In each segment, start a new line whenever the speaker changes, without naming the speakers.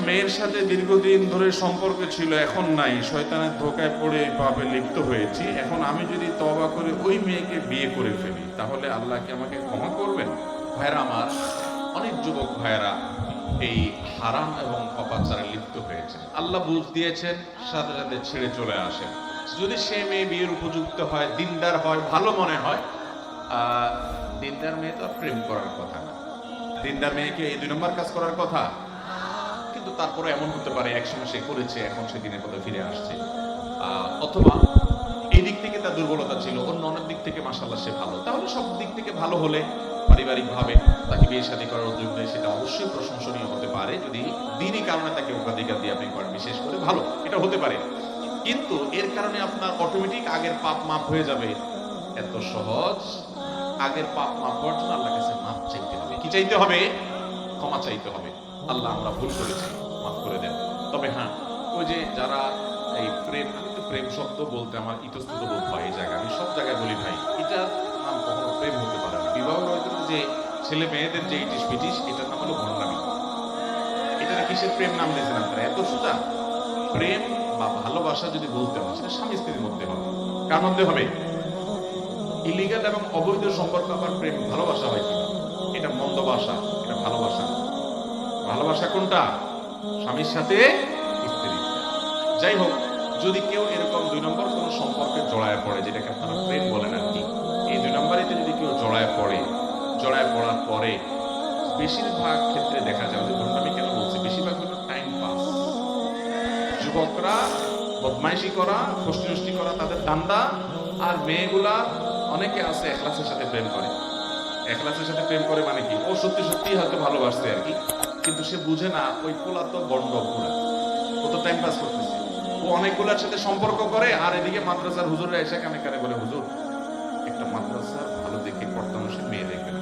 মেয়ের সাথে দীর্ঘদিন ধরে সম্পর্ক ছিল, এখন নাই। শয়তানের ধোকায় পড়ে পাপে লিপ্ত হয়েছি। এখন আমি যদি তবা করে ওই মেয়েকে বিয়ে করে ফেলি, তাহলে আল্লাহ কি আমাকে ক্ষমা করবেন? ভাইরা আমার, অনেক যুবক ভাইরা এই হারাম এবং অপাচারে লিপ্ত হয়েছে। আল্লাহ বুঝ দিয়েছেন, সাথে সাথে ছেড়ে চলে আসেন। যদি সে মেয়ে বিয়ের উপযুক্ত হয়, দিনদার হয়, ভালো মনে হয় দিনদার মেয়ে তো প্রেম করার কথা না। দিনদার মেয়েকে এই দুই নম্বর কাজ করার কথা। কিন্তু তারপরে এমন হতে পারে, একসময় সে করেছে, এখন সে দিনের পথে ফিরে আসছে। অথবা এই দিক থেকে তার দুর্বলতা ছিল, অন্য অনেক দিক থেকে মাসাল্লাহ সে ভালো। তাহলে সব দিক থেকে ভালো হলে পারিবারিক ভাবে তাকে বিয়ে শাদী করার উদ্যোগ নেয় সেটা অবশ্যই প্রশংসনীয় হতে পারে, যদি দিনই কারণে তাকে অগ্রাধিকার দিয়ে আপনি করেন, বিশেষ করে ভালো, এটা হতে পারে। কিন্তু এর কারণে আপনার অটোমেটিক আগের পাপ মাপ হয়ে যাবে। এত সহজ। আগের পাপ মাপ হওয়ার জন্য আল্লাহ কাছে মাপ চাইতে হবে। কি চাইতে হবে? ক্ষমা চাইতে হবে। আল্লাহ আমরা ভুল করেছি, মাফ করে দেন। তবে হ্যাঁ ওই যে যারা এই প্রেম, আমি তো প্রেম শব্দ বলতে আমার ইতস্তত বোধ হয় এই জায়গায়। আমি সব জায়গায় বলি ভাই, এটা নাম কখনো প্রেম হতে পারে না। বিবাহ হয়তো যে ছেলে মেয়েদের যে ইটিস পিটিস এটার নাম হলো ভণ্ডামি। এটা কিসের প্রেম নাম দিয়েছেন আপনারা এত সোজা। প্রেম বা ভালোবাসা যদি বলতে হয়, সেটা স্বামী স্ত্রীর মধ্যে হবে কার মধ্যে হবে? ইলিগাল এবং অবৈধ সম্পর্ক আবার প্রেম, ভালোবাসা হয় কিনা? এটা মন্দ বাসা এটা ভালোবাসা। ভালোবাসা কোনটা? স্বামীর সাথে স্ত্রী যাই হোক, যদি কেউ এরকম দুই নম্বর কোন সম্পর্কে জড়ায় পড়ে, যেটাকে আপনারা প্রেম বলেন আর কি, এই দুই নম্বরেতে যদি কেউ জড়ায় পড়ে, জড়ায় পড়ার পরে বেশিরভাগ ক্ষেত্রে দেখা যায় যে আমি কেন বলছি, বেশিরভাগ হলো টাইম পাস যুবকরা বদমাইশি করা ফষ্টি করা তাদের দান্দা, আর মেয়েগুলা অনেকে আছে একলাসের সাথে প্রেম করে। একলাসের সাথে প্রেম করে মানে কি? ও সত্যি সত্যি হয়তো ভালোবাসছে আর কি। কিন্তু সে বুঝে না, ওই পোলা তো বন্ড পুরা ও তো টাইম পাস করতেছে। ও অনেকগুলার সাথে সম্পর্ক করে, আর এদিকে মাদ্রাসার হুজুররা এসে কানে কানে বলে, হুজুর, একটা মাদ্রাসার ভালো দেখে কর্তা মানুষের মেয়ে দেখবেন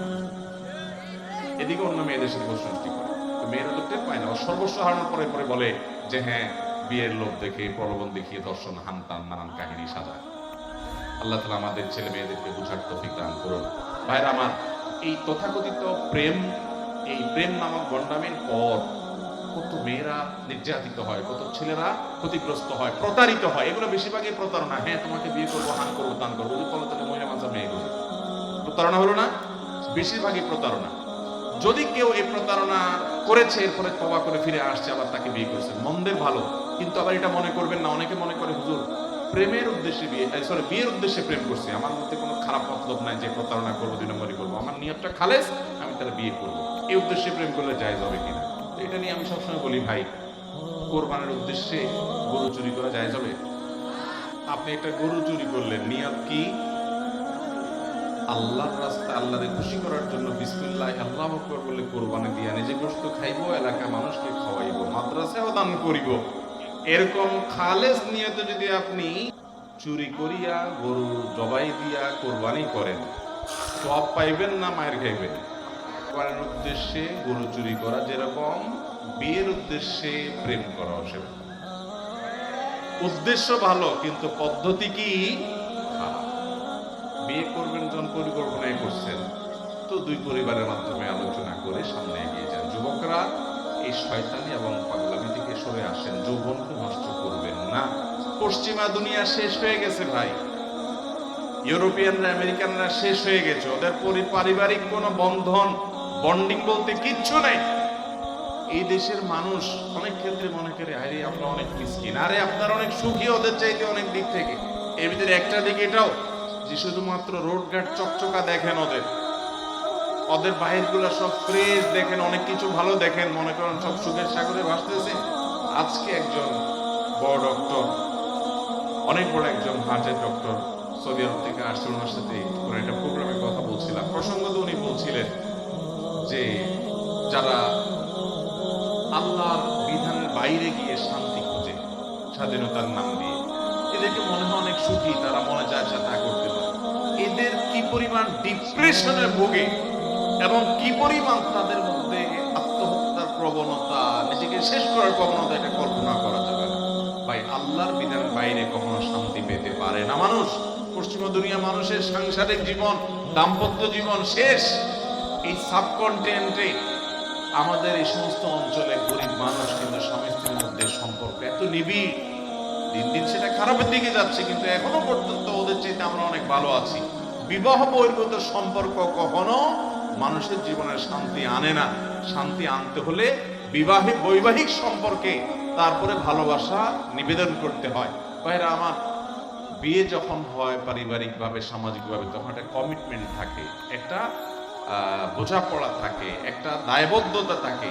এদিকে অন্য মেয়েদের সাথে বসে নষ্টি করে। তো মেয়েরা তো টের পায় না। সর্বস্ব হারানোর পরে পরে বলে যে হ্যাঁ বিয়ের লোভ দেখে, প্রলোভন দেখিয়ে দর্শন হানতান নানান কাহিনী সাজায় আল্লাহ তালা আমাদের ছেলে মেয়েদেরকে বুঝার তফিক দান করুন। ভাইরা, আমার এই তথাকথিত প্রেম এই প্রেম নামক গন্ডামের পর কত মেয়েরা নির্যাতিত হয়, কত ছেলেরা ক্ষতিগ্রস্ত হয়, প্রতারিত হয়। এগুলো বেশিরভাগই প্রতারণা। হ্যাঁ তোমাকে বিয়ে করব, হান করব তান করব তলে তলে মহিলা মাজা মেয়ে প্রতারণা হলো না, বেশিরভাগই প্রতারণা। যদি কেউ এই প্রতারণা করেছে, এরপরে তবা করে ফিরে আসছে, আবার তাকে বিয়ে করেছে, মন্দের ভালো। কিন্তু আবার এটা মনে করবেন না, অনেকে মনে করে, হুজুর, প্রেমের উদ্দেশ্যে বিয়ে সরি বিয়ের উদ্দেশ্যে প্রেম করছি। আমার মধ্যে কোনো খারাপ মতলব নাই যে প্রতারণা করব, দুই নম্বরই করব। আমার নিয়তটা খালেস আমি তাহলে বিয়ে করব। এই উদ্দেশ্যে প্রেম করলে যায় হবে কিনা? এটা নিয়ে আমি সবসময় বলি, ভাই, কোরবানের উদ্দেশ্যে গরু চুরি করা যায় যাবে আপনি একটা গরু চুরি করলেন নিয়ত কি? আল্লাহর রাস্তা আল্লাহরে খুশি করার জন্য বিসমিল্লাহ, আল্লাহ আকবর বলে কোরবানি দিয়া নিজে গোস্ত খাইবো এলাকা মানুষকে খাওয়াইব মাদ্রাসাও দান করিব। এরকম খালেস নিয়ত যদি আপনি চুরি করিয়া গরু জবাই দিয়া কোরবানি করেন, সব পাইবেন না, মায়ের খাইবেন? কোরবানির উদ্দেশ্যে গরু চুরি করা যেরকম, বিয়ের উদ্দেশ্যে প্রেম করা সেরকম। উদ্দেশ্য ভালো, কিন্তু পদ্ধতি কি? বিয়ে করবেন, যখন পরিকল্পনায় করছেন, তো দুই পরিবারের মাধ্যমে আলোচনা করে সামনে এগিয়ে যান। যুবকরা, এই শয়তানি এবং পাগলামি থেকে সরে আসেন। যৌবনকে নষ্ট করবেন না। পশ্চিমা দুনিয়া শেষ হয়ে গেছে ভাই। ইউরোপিয়ানরা, আমেরিকানরা শেষ হয়ে গেছে। ওদের পারিবারিক কোনো বন্ধন বন্ডিং বলতে কিচ্ছু নাই। এই দেশের মানুষ অনেক ক্ষেত্রে মনে করে, আরে, আমরা অনেক মিসকিন। আরে, আপনার অনেক সুখী, ওদের চাইতে অনেক দিক থেকে। এর ভিতরে একটা দিক এটাও, যে শুধুমাত্র রোড ঘাট চকচকা দেখেন ওদের। ওদের বাহিরগুলো সব ফ্রেশ দেখেন, অনেক কিছু ভালো দেখেন, মনে করেন সব সুখের সাগরে ভাসতেছে। আজকে একজন বড় ডক্টর অনেক বড় একজন হার্টের ডক্টর সৌদি আরব থেকে আসছে ওনার সাথে একটা প্রোগ্রামে কথা বলছিলাম। প্রসঙ্গত উনি বলছিলেন যে যারা আল্লাহর বিধানের বাইরে গিয়ে শান্তি খোঁজে, স্বাধীনতার নাম দিয়ে, এদেরকে মনে হয় অনেক সুখী, তারা মনে যায় যা তা করতে পারে। এদের কি পরিমাণ ডিপ্রেশনে ভোগে এবং কি পরিমাণ তাদের মধ্যে আত্মহত্যার প্রবণতা, নিজেকে শেষ করার প্রবণতা, এটা কল্পনা করা যাবে না। ভাই, আল্লাহর বিধান বাইরে কখনো শান্তি পেতে পারে না। মানুষ, পশ্চিমা দুনিয়া মানুষের সাংসারিক জীবন, দাম্পত্য জীবন শেষ। এই সাবকন্টিনেন্টে আমাদের এই সমস্ত অঞ্চলে গরিব মানুষ কিন্তু স্বামী স্ত্রীর মধ্যে সম্পর্ক এত নিবিড়। দিন দিন সেটা খারাপের দিকে যাচ্ছে, কিন্তু এখনও পর্যন্ত ওদের চাইতে আমরা অনেক ভালো আছি। বিবাহ বহির্ভূত সম্পর্ক কখনো মানুষের জীবনে শান্তি আনে না। শান্তি আনতে হলে বিবাহিক বৈবাহিক সম্পর্কে তারপরে ভালোবাসা নিবেদন করতে হয়। ভাইরা, আমার বিয়ে যখন হয় পারিবারিকভাবে, সামাজিকভাবে, তখন একটা কমিটমেন্ট থাকে। একটা বোঝাপড়া থাকে, একটা দায়বদ্ধতা থাকে।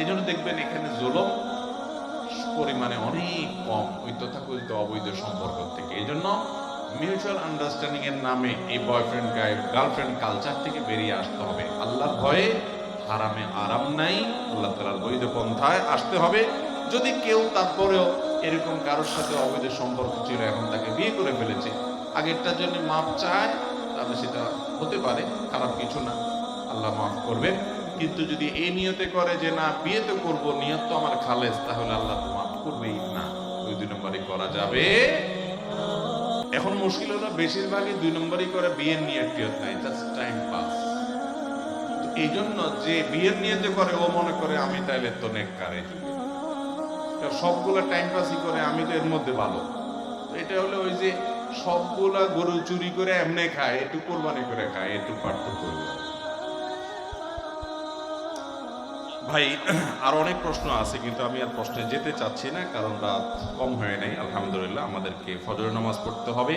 এই জন্য দেখবেন এখানে জুলম পরিমাণে অনেক কম, ওই তথাকথিত অবৈধ সম্পর্ক থেকে। এই জন্য মিউচুয়াল আন্ডারস্ট্যান্ডিং এর নামে এই বয়ফ্রেন্ড গার্লফ্রেন্ড কালচার থেকে বেরিয়ে আসতে হবে। আল্লাহর ভয়ে হারামে আরাম নাই, আল্লাহ তালার বৈধ পন্থায় আসতে হবে। যদি কেউ তারপরেও এরকম কারোর সাথে অবৈধ সম্পর্ক ছিল, এখন তাকে বিয়ে করে ফেলেছে, আগেরটার জন্য মাপ চায়, তাহলে সেটা হতে পারে, খারাপ কিছু না। আল্লাহ মাফ করবে। কিন্তু যদি এই নিয়তে করে যে, না বিয়ে তো করব, নিয়ত তো আমার খালেজ, তাহলে আল্লাহ তো মাফ করবেই না। ওই দুই নম্বরই করা যাবে। এখন মুশকিল হলো, বেশিরভাগই দুই নম্বরই করে বিয়ের নিয়ত টিয়ত নাই জাস্ট টাইম পাস এই জন্য যে বিয়ের নিয়তে করে, ও মনে করে, আমি তাইলে তো নেককারে। সবগুলা টাইম পাসই করে, আমি তো এর মধ্যে ভালো। এটা হলো ওই যে, সবগুলা গরু চুরি করে এমনি খায়, একটু কোরবানি করে খায়, একটু পার্থক্য ভাই, আর অনেক প্রশ্ন আছে, কিন্তু আমি আর প্রশ্নে যেতে চাচ্ছি না, কারণ রাত কম হয়ে নাই, আলহামদুলিল্লাহ, আমাদেরকে ফজর নামাজ পড়তে হবে।